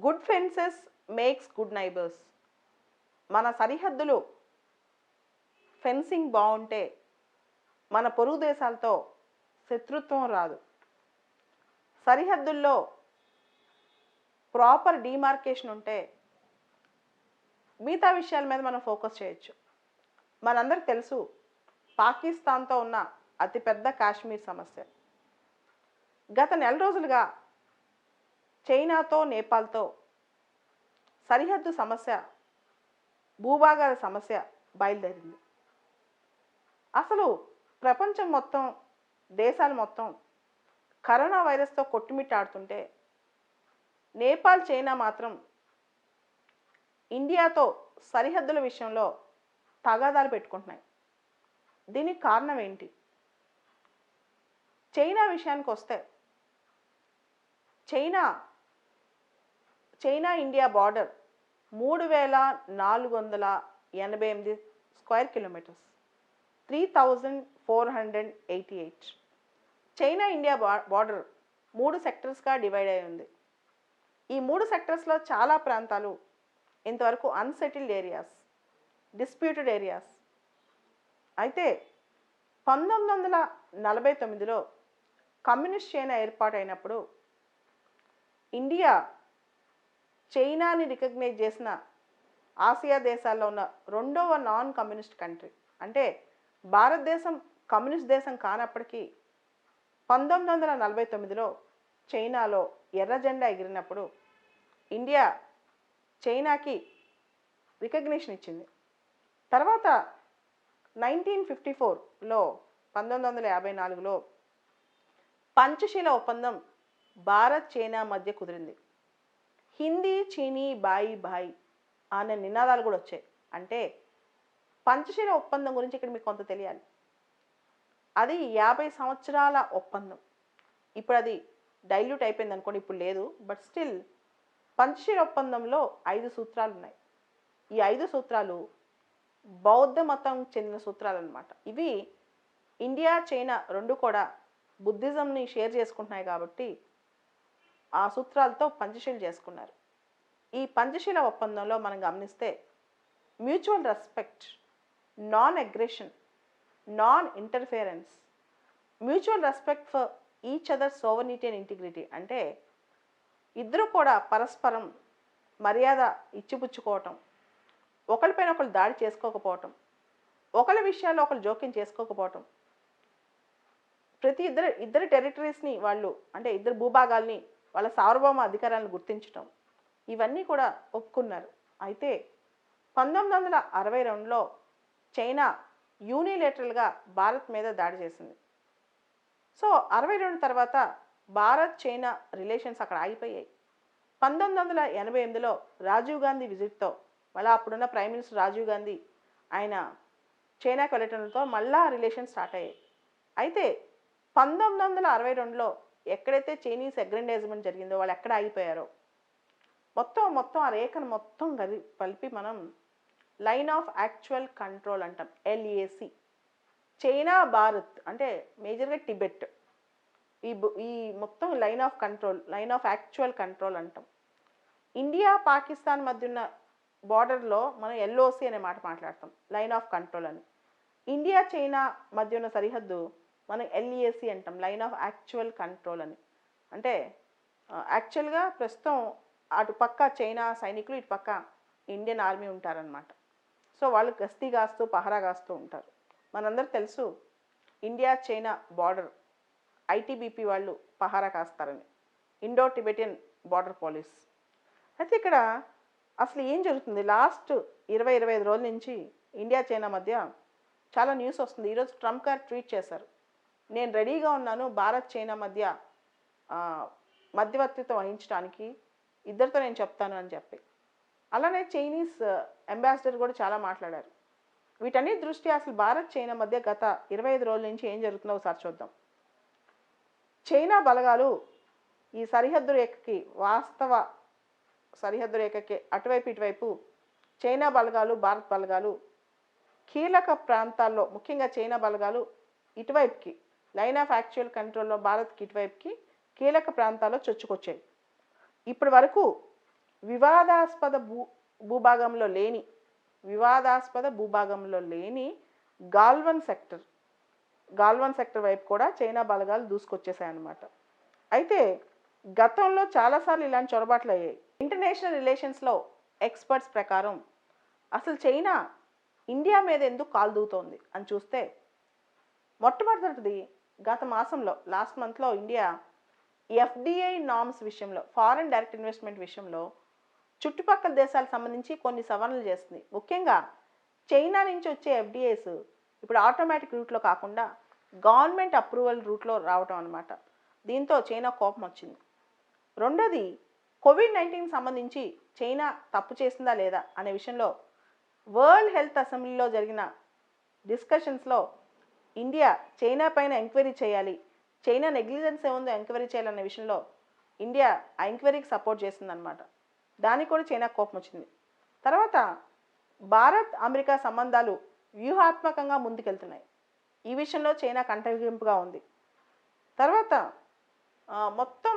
Good fences makes good neighbours మన సరిహద్దులు fencing బాగుంటే మన పొరుగు దేశాలతో శత్రుత్వం రాదు. సరిహద్దుల్లో ప్రాపర్ డిమార్కేషన్ ఉంటే మిగతా విషయాల మీద మనం ఫోకస్ చేయొచ్చు. మనందరికి తెలుసు పాకిస్తాన్తో ఉన్న అతిపెద్ద కాశ్మీర్ సమస్య. గత నెల రోజులుగా చైనాతో నేపాల్తో సరిహద్దు సమస్య భూభాగాల సమస్య బయలుదేరింది. అసలు ప్రపంచం మొత్తం దేశాలు మొత్తం కరోనా వైరస్తో కొట్టుమిట్టాడుతుంటే నేపాల్ చైనా మాత్రం ఇండియాతో సరిహద్దుల విషయంలో తగాదాలు పెట్టుకుంటున్నాయి. దీనికి కారణం ఏంటి? చైనా విషయానికి వస్తే చైనా చైనా ఇండియా బార్డర్ మూడు వేల నాలుగు వందల ఎనభై ఎనిమిది square kilometres three thousand four hundred eighty eight. China India border మూడు సెక్టర్స్గా డివైడ్ అయి ఉంది. ఈ మూడు సెక్టర్స్లో చాలా ప్రాంతాలు ఇంతవరకు అన్సెటిల్డ్ ఏరియాస్ డిస్ప్యూటెడ్ ఏరియాస్. అయితే పంతొమ్మిది వందల నలభై తొమ్మిదిలో కమ్యూనిస్ట్ చైనా ఏర్పాటైనప్పుడు ఇండియా చైనాని రికగ్నైజ్ చేసిన ఆసియా దేశాల్లో ఉన్న రెండవ నాన్ కమ్యూనిస్ట్ కంట్రీ. అంటే భారతదేశం కమ్యూనిస్ట్ దేశం కానప్పటికీ పంతొమ్మిది వందల నలభై తొమ్మిదిలో చైనాలో ఎర్ర జెండా ఎగిరినప్పుడు ఇండియా చైనాకి రికగ్నిషన్ ఇచ్చింది. తర్వాత నైన్టీన్ ఫిఫ్టీ ఫోర్లో పంతొమ్మిది వందల యాభై నాలుగులో పంచశీల ఒప్పందం భారత్ చైనా మధ్య కుదిరింది. హిందీ చీనీ బాయి బాయి అనే నినాదాలు కూడా వచ్చాయి. అంటే పంచశీల ఒప్పందం గురించి ఇక్కడ మీకు కొంత తెలియాలి. అది యాభై సంవత్సరాల ఒప్పందం. ఇప్పుడు అది డైల్యూట్ అయిపోయింది అనుకోండి ఇప్పుడు లేదు. బట్ స్టిల్ పంచశీల ఒప్పందంలో ఐదు సూత్రాలు ఉన్నాయి ఈ ఐదు సూత్రాలు బౌద్ధ మతం చెందిన సూత్రాలు అనమాట ఇవి ఇండియా చైనా రెండు కూడా బుద్ధిజంని షేర్ చేసుకుంటున్నాయి కాబట్టి ఆ సూత్రాలతో పంచశీల చేసుకున్నారు. ఈ పంచశీల ఒప్పందంలో మనం గమనిస్తే mutual respect non aggression non interference mutual respect for each other sovereignty and integrity అంటే ఇద్దరు కూడా పరస్పరం మర్యాద ఇచ్చిపుచ్చుకోవటం ఒకరిపైన ఒకరు దాడి చేసుకోకపోవటం ఒకరి విషయాల్లో ఒకరు జోక్యం చేసుకోకపోవటం. ప్రతి ఇద్దరు ఇద్దరు టెరిటరీస్ని వాళ్ళు అంటే ఇద్దరు భూభాగాల్ని వాళ్ళ సార్వభౌమ అధికారాలను గుర్తించటం. ఇవన్నీ కూడా ఒప్పుకున్నారు. అయితే పంతొమ్మిది వందల అరవై రెండులో చైనా యూనిలేటరల్గా భారత్ మీద దాడి చేసింది. సో అరవై రెండు తర్వాత భారత్ చైనా రిలేషన్స్ అక్కడ ఆగిపోయాయి. పంతొమ్మిది వందల ఎనభై ఎనిమిదిలో రాజీవ్ గాంధీ విజిట్తో మళ్ళీ అప్పుడున్న ప్రైమ్ మినిస్టర్ రాజీవ్ గాంధీ ఆయన చైనాకి వెళ్ళటంతో మళ్ళా రిలేషన్ స్టార్ట్ అయ్యాయి. అయితే పంతొమ్మిది వందల అరవై రెండులో ఎక్కడైతే చైనీస్ అగ్రెండైజ్మెంట్ జరిగిందో వాళ్ళు ఎక్కడ ఆగిపోయారో మొత్తం మొత్తం ఆ రేఖను మొత్తం కది కలిపి మనం లైన్ ఆఫ్ యాక్చువల్ కంట్రోల్ అంటాం ఎల్ఏసి చైనా భారత్ అంటే మేజర్గా టిబెట్. ఈ ఈ మొత్తం line of control line of actual control అంటాం. ఇండియా పాకిస్తాన్ మధ్య ఉన్న బార్డర్లో మనం ఎల్ఓసి అనే మాట మాట్లాడతాం లైన్ ఆఫ్ కంట్రోల్ అని. ఇండియా చైనా మధ్య ఉన్న సరిహద్దు మనం ఎల్ఈఏసీ అంటాం లైన్ ఆఫ్ యాక్చువల్ కంట్రోల్ అని. అంటే యాక్చువల్గా ప్రస్తుతం అటు పక్క చైనా సైనికులు ఇటు పక్క ఇండియన్ ఆర్మీ ఉంటారనమాట సో వాళ్ళు గస్తీ కాస్తూ పహరా కాస్తూ ఉంటారు. మనందరూ తెలుసు ఇండియా చైనా బార్డర్ ఐటీబీపీ వాళ్ళు పహారా కాస్తారని. ఇండో టిబెటియన్ బార్డర్ పోలీస్ అయితే ఇక్కడ అసలు ఏం జరుగుతుంది? లాస్ట్ ఇరవై ఇరవై ఐదు రోజుల నుంచి ఇండియా చైనా మధ్య చాలా న్యూస్ వస్తుంది. ఈరోజు ట్రంప్ గారు ట్వీట్ చేశారు. నేను రెడీగా ఉన్నాను భారత్ చైనా మధ్య మధ్యవర్తిత్వం వహించడానికి. ఇద్దరితో నేను చెప్తాను అని చెప్పి. అలానే చైనీస్ అంబాసిడర్ కూడా చాలా మాట్లాడారు. వీటన్నిటి దృష్టి అసలు భారత్ చైనా మధ్య గత ఇరవై ఐదు రోజుల నుంచి ఏం జరుగుతుందో ఒకసారి చూద్దాం. చైనా బలగాలు ఈ సరిహద్దు రేఖకి వాస్తవ సరిహద్దు రేఖకి అటువైపు ఇటువైపు చైనా బలగాలు భారత్ బలగాలు కీలక ప్రాంతాల్లో ముఖ్యంగా చైనా బలగాలు ఇటువైపుకి లైన్ ఆఫ్ యాక్చువల్ కంట్రోల్లో భారత్కి ఇటువైపుకి కీలక ప్రాంతాల్లో చొచ్చుకొచ్చాయి. ఇప్పటి వరకు వివాదాస్పద భూ భూభాగంలో లేని వివాదాస్పద భూభాగంలో లేని గాల్వన్ సెక్టర్ గాల్వన్ సెక్టర్ వైపు కూడా చైనా బలగాలు దూసుకొచ్చేసాయన్నమాట. అయితే గతంలో చాలాసార్లు ఇలాంటి చొరబాట్లు అయ్యాయి. ఇంటర్నేషనల్ రిలేషన్స్లో ఎక్స్పర్ట్స్ ప్రకారం అసలు చైనా ఇండియా మీద ఎందుకు కాలు దూతోంది అని చూస్తే మొట్టమొదటిది గత మాసంలో లాస్ట్ మంత్లో ఇండియా ఎఫ్డిఐ నామ్స్ విషయంలో ఫారెన్ డైరెక్ట్ ఇన్వెస్ట్మెంట్ విషయంలో చుట్టుపక్కల దేశాలకు సంబంధించి కొన్ని సవరణలు చేస్తుంది. ముఖ్యంగా చైనా నుంచి వచ్చే ఎఫ్డిఐస్ ఇప్పుడు ఆటోమేటిక్ రూట్లో కాకుండా గవర్నమెంట్ అప్రూవల్ రూట్లో రావటం అనమాట దీంతో చైనా కోపం వచ్చింది. రెండోది కోవిడ్ నైన్టీన్ సంబంధించి చైనా తప్పు చేసిందా లేదా అనే విషయంలో వరల్డ్ హెల్త్ అసెంబ్లీలో జరిగిన డిస్కషన్స్లో ఇండియా చైనా పైన ఎంక్వైరీ చేయాలి. చైనా నెగ్లిజెన్స్ ఏముందో ఎంక్వైరీ చేయాలన్న విషయంలో ఇండియా ఆ ఎంక్వైరీకి సపోర్ట్ చేసిందనమాట దానికి కూడా చైనా కోపం వచ్చింది. తర్వాత భారత్ అమెరికా సంబంధాలు వ్యూహాత్మకంగా ముందుకెళ్తున్నాయి. ఈ విషయంలో చైనా కంటగింపుగా ఉంది. తర్వాత మొత్తం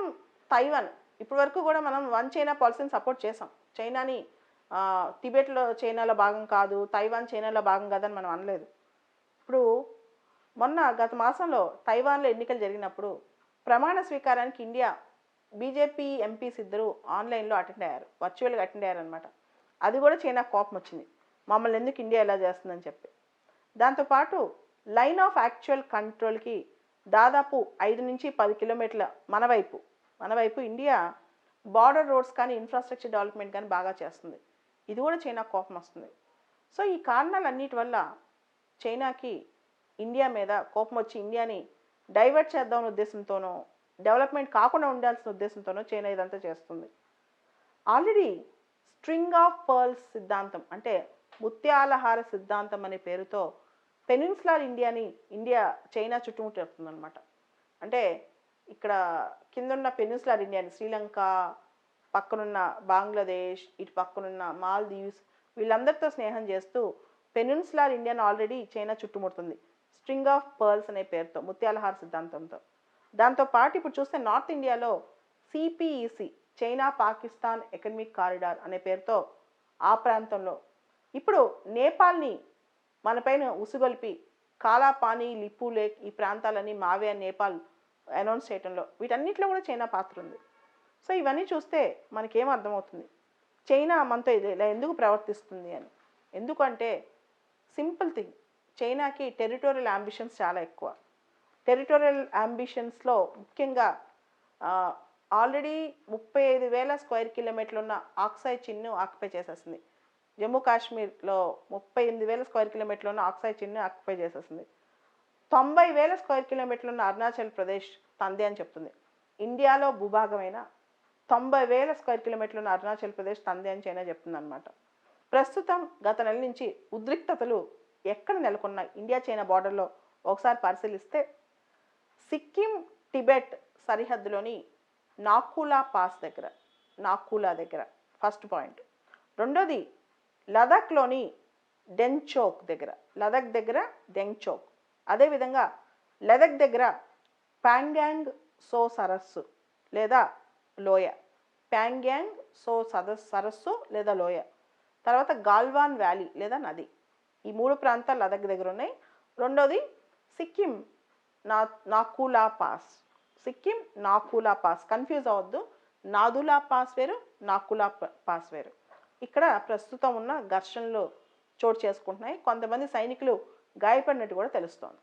తైవాన్ ఇప్పటి వరకు కూడా మనం వన్ చైనా పాలసీని సపోర్ట్ చేసాం. చైనాని టిబెట్లో చైనాలో భాగం కాదు తైవాన్ చైనాలో భాగం కాదని మనం అనలేదు. ఇప్పుడు మొన్న గత మాసంలో తైవాన్లో ఎన్నికలు జరిగినప్పుడు ప్రమాణ స్వీకారానికి ఇండియా బీజేపీ ఎంపీస్ ఇద్దరు ఆన్లైన్లో అటెండ్ అయ్యారు. వర్చువల్గా అటెండ్ అయ్యారనమాట అది కూడా చైనా కోపం వచ్చింది. మమ్మల్ని ఎందుకు ఇండియా ఇలా చేస్తుందని చెప్పి. దాంతోపాటు లైన్ ఆఫ్ యాక్చువల్ కంట్రోల్కి దాదాపు ఐదు నుంచి పది కిలోమీటర్ల మన వైపు మన వైపు ఇండియా బార్డర్ రోడ్స్ కానీ ఇన్ఫ్రాస్ట్రక్చర్ డెవలప్మెంట్ కానీ బాగా చేస్తుంది. ఇది కూడా చైనా కోపం వస్తుంది. సో ఈ కారణాలన్నిటి వల్ల చైనాకి ఇండియా మీద కోపం వచ్చి ఇండియాని డైవర్ట్ చేద్దామనే ఉద్దేశంతోనో డెవలప్మెంట్ కాకుండా ఉండాల్సిన ఉద్దేశంతోనో చైనా ఇదంతా చేస్తుంది. ఆల్రెడీ స్ట్రింగ్ ఆఫ్ పర్ల్స్ సిద్ధాంతం అంటే ముత్యాలహార సిద్ధాంతం అనే పేరుతో పెనిన్సులార్ ఇండియాని ఇండియా చైనా చుట్టుముట్టేస్తుందన్నమాట అంటే ఇక్కడ కిందన్న పెనిన్సులార్ ఇండియాని శ్రీలంక పక్కనున్న బంగ్లాదేశ్ ఇటు పక్కనున్న మాల్దీవ్స్ వీళ్ళందరితో స్నేహం చేస్తూ పెనిన్సులార్ ఇండియాని ఆల్రెడీ చైనా చుట్టుముడుతుంది. స్ట్రింగ్ ఆఫ్ పర్ల్స్ అనే పేరుతో ముత్యాలహార సిద్ధాంతంతో. దాంతో పాటు ఇప్పుడు చూస్తే నార్త్ ఇండియాలో CPEC China Pakistan economic corridor అనే పేరుతో ఆ ప్రాంతంలో. ఇప్పుడు నేపాల్ని మనపైన ఉసుగొల్పి కాలాపాని లిప్పు లేక్ ఈ ప్రాంతాలన్నీ మావే నేపాల్ అనౌన్స్ చేయడంలో వీటన్నిటిలో కూడా చైనా పాత్ర ఉంది. సో ఇవన్నీ చూస్తే మనకేం అర్థమవుతుంది? చైనా మనతో ఇలా ఎందుకు ప్రవర్తిస్తుంది అని? ఎందుకంటే సింపుల్ థింగ్ చైనాకి టెరిటోరియల్ అంబిషన్స్ చాలా ఎక్కువ. టెరిటోరియల్ అంబిషన్స్లో ముఖ్యంగా ఆల్రెడీ ముప్పై ఐదు వేల స్క్వేర్ కిలోమీటర్లు ఉన్న ఆక్సాయ్ చిన్ను ఆక్యుపై చేసేసింది జమ్మూ కాశ్మీర్లో ముప్పై ఎనిమిది వేల స్క్వేర్ కిలోమీటర్లు ఉన్న ఆక్సాయ్ చిన్ను ఆక్యుపై చేసేసింది తొంభై వేల స్క్వేర్ కిలోమీటర్లు ఉన్న అరుణాచల్ ప్రదేశ్ తందే అని చెప్తుంది. ఇండియాలో భూభాగమైన తొంభై వేల స్క్వేర్ కిలోమీటర్లు ఉన్న అరుణాచల్ ప్రదేశ్ తందే అని చైనా చెప్తుంది అనమాట ప్రస్తుతం గత నెల నుంచి ఉద్రిక్తతలు ఎక్కడ నెలకొన్న ఇండియా చైనా బార్డర్లో ఒకసారి పరిశీలిస్తే సిక్కిం టిబెట్ సరిహద్దులోని నాకులా పాస్ దగ్గర నాకులా దగ్గర ఫస్ట్ పాయింట్. రెండోది లదాఖ్లోని డెంచోక్ దగ్గర లదాఖ్ దగ్గర డెంచోక్ అదేవిధంగా లదాఖ్ దగ్గర ప్యాంగ్యాంగ్ సో సరస్సు లేదా లోయ. ప్యాంగ్యాంగ్ సో సదస్ సరస్సు లేదా లోయ. తర్వాత గాల్వాన్ వ్యాలీ లేదా నది. ఈ మూడు ప్రాంతాలు లదక్ దగ్గర ఉన్నాయి. రెండోది సిక్కిం నా Nakula pass. Sikkim Nakula pass. Confuse అవ్వద్దు. నాదులా పాస్ వేరు నాకులా పాస్ వేరు. ఇక్కడ ప్రస్తుతం ఉన్న ఘర్షణలు చోటు చేసుకుంటున్నాయి. కొంతమంది సైనికులు గాయపడినట్టు కూడా తెలుస్తోంది.